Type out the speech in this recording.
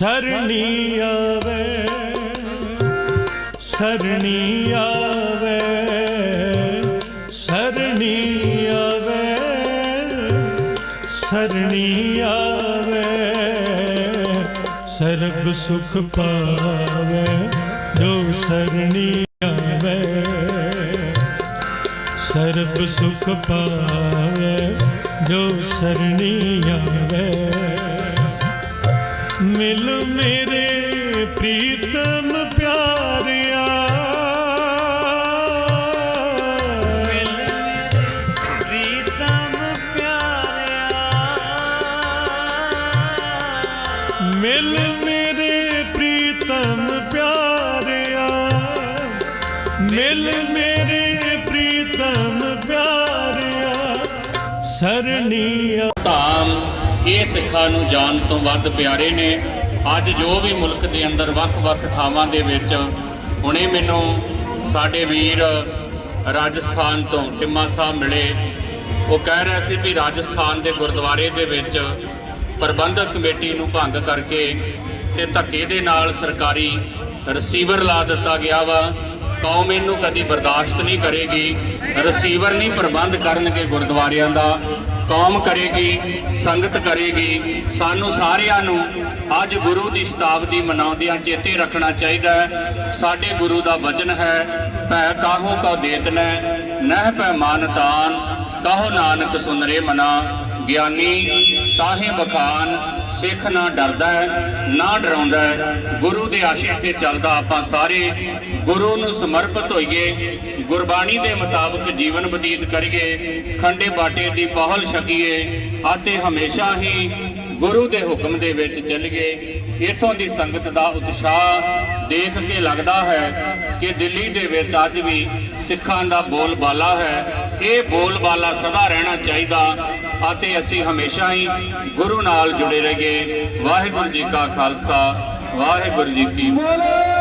ਸਰਣੀ ਆਵੇ ਸਰਣੀ ਆਵੇ ਸਰਣੀ ਆਵੇ ਸਰਣੀ ਆਵੇ, ਸਰਬ ਸੁਖ ਪਾਵੇ, ਜੋ ਸਰਣੀ ਆਵੇ, ਸਰਬ ਸੁਖ ਪਾਵੇ, ਜੋ ਸਰਣੀ ਆਵੇ। ਮਿਲ ਮੇਰੇ ਪ੍ਰੀਤਮ ਪਿਆਰਿਆ। ਮਿਲ ਪ੍ਰੀਤਮ ਪਿਆਰਿਆ। ਮਿਲ ਮੇਰੇ ਪ੍ਰੀਤਮ ਪਿਆਰਿਆ। ਮਿਲ ਮੇਰੇ ਪ੍ਰੀਤਮ ਪਿਆਰਿਆ। ਸਰਣੀਆ ਇਹ ਸਿੱਖਾਂ ਨੂੰ ਜਾਣ ਤੋਂ ਵੱਧ ਪਿਆਰੇ ਨੇ। ਅੱਜ ਜੋ ਵੀ ਮੁਲਕ ਦੇ ਅੰਦਰ ਵੱਖ-ਵੱਖ ਥਾਵਾਂ ਦੇ ਵਿੱਚ ਹੁਣੇ ਮੈਨੂੰ ਸਾਡੇ ਵੀਰ ਰਾਜਸਥਾਨ ਤੋਂ ਟਿੰਮਾ ਸਾਹਿਬ ਮਿਲੇ। ਉਹ ਕਹਿ ਰਹੇ ਸੀ ਵੀ ਰਾਜਸਥਾਨ ਦੇ ਗੁਰਦੁਆਰੇ ਦੇ ਵਿੱਚ ਪ੍ਰਬੰਧਕ ਕਮੇਟੀ ਨੂੰ ਭੰਗ ਕਰਕੇ ਤੇ ਧੱਕੇ ਦੇ ਨਾਲ ਸਰਕਾਰੀ ਰਿਸੀਵਰ ਲਾ ਦਿੱਤਾ ਗਿਆ ਵਾ। ਕੌਮ ਇਹਨੂੰ ਕਦੀ ਬਰਦਾਸ਼ਤ ਨਹੀਂ ਕਰੇਗੀ। ਰਿਸੀਵਰ ਨਹੀਂ ਪ੍ਰਬੰਧ ਕਰਨਗੇ ਗੁਰਦੁਆਰਿਆਂ ਦਾ। ਕੌਮ ਕਰੇਗੀ, ਸੰਗਤ ਕਰੇਗੀ। ਸਾਨੂੰ ਸਾਰਿਆਂ ਨੂੰ ਅੱਜ ਗੁਰੂ ਦੀ ਸ਼ਤਾਬਦੀ ਮਨਾਉਂਦਿਆਂ ਚੇਤੇ ਰੱਖਣਾ ਚਾਹੀਦਾ ਹੈ। ਸਾਡੇ ਗੁਰੂ ਦਾ ਵਚਨ ਹੈ, ਭੈ ਕਾਹੂ ਕਉ ਦੇਤਨੈ ਨਹਿ ਪੈ ਮਾਨਤਾਨ ਕਹੋ ਨਾਨਕ ਸੁਨਰੇ ਮਨਾ। ਗਿਆਨੀ, ਤਾਹੇ ਬਖਾਨ ਸਿੱਖ ਨਾ ਡਰਦਾ, ਨਾ ਡਰਾਉਂਦਾ, ਗੁਰੂ ਦੇ ਆਸ਼ੇ ਤੇ ਚੱਲਦਾ ਆਪਾਂ ਸਾਰੇ, ਗੁਰੂ ਨੂੰ ਸਮਰਪਿਤ ਹੋਈਏ, ਗੁਰਬਾਣੀ ਦੇ ਮੁਤਾਬਕ ਜੀਵਨ ਬਤੀਤ ਕਰੀਏ, ਖੰਡੇ ਬਾਟੇ ਦੀ ਪਹਲ ਛਕੀਏ, ਅਤੇ ਹਮੇਸ਼ਾ ਹੀ ਗੁਰੂ ਦੇ ਹੁਕਮ ਦੇ ਵਿੱਚ ਚੱਲੀਏ। ਇਥੋਂ ਦੀ ਸੰਗਤ ਦਾ ਉਤਸ਼ਾਹ ਦੇਖ ਕੇ ਲੱਗਦਾ ਹੈ ਕਿ ਦਿੱਲੀ ਦੇ ਵਿੱਚ ਅੱਜ ਵੀ ਸਿੱਖਾਂ ਦਾ ਬੋਲਬਾਲਾ ਹੈ। ਇਹ ਬੋਲਬਾਲਾ ਸਦਾ ਰਹਿਣਾ ਚਾਹੀਦਾ ਅਤੇ ਅਸੀਂ ਹਮੇਸ਼ਾ ਹੀ ਗੁਰੂ ਨਾਲ ਜੁੜੇ ਰਹੀਏ। ਵਾਹਿਗੁਰੂ ਜੀ ਕਾ ਖਾਲਸਾ, ਵਾਹਿਗੁਰੂ ਜੀ ਕੀ ਬੋਲੇ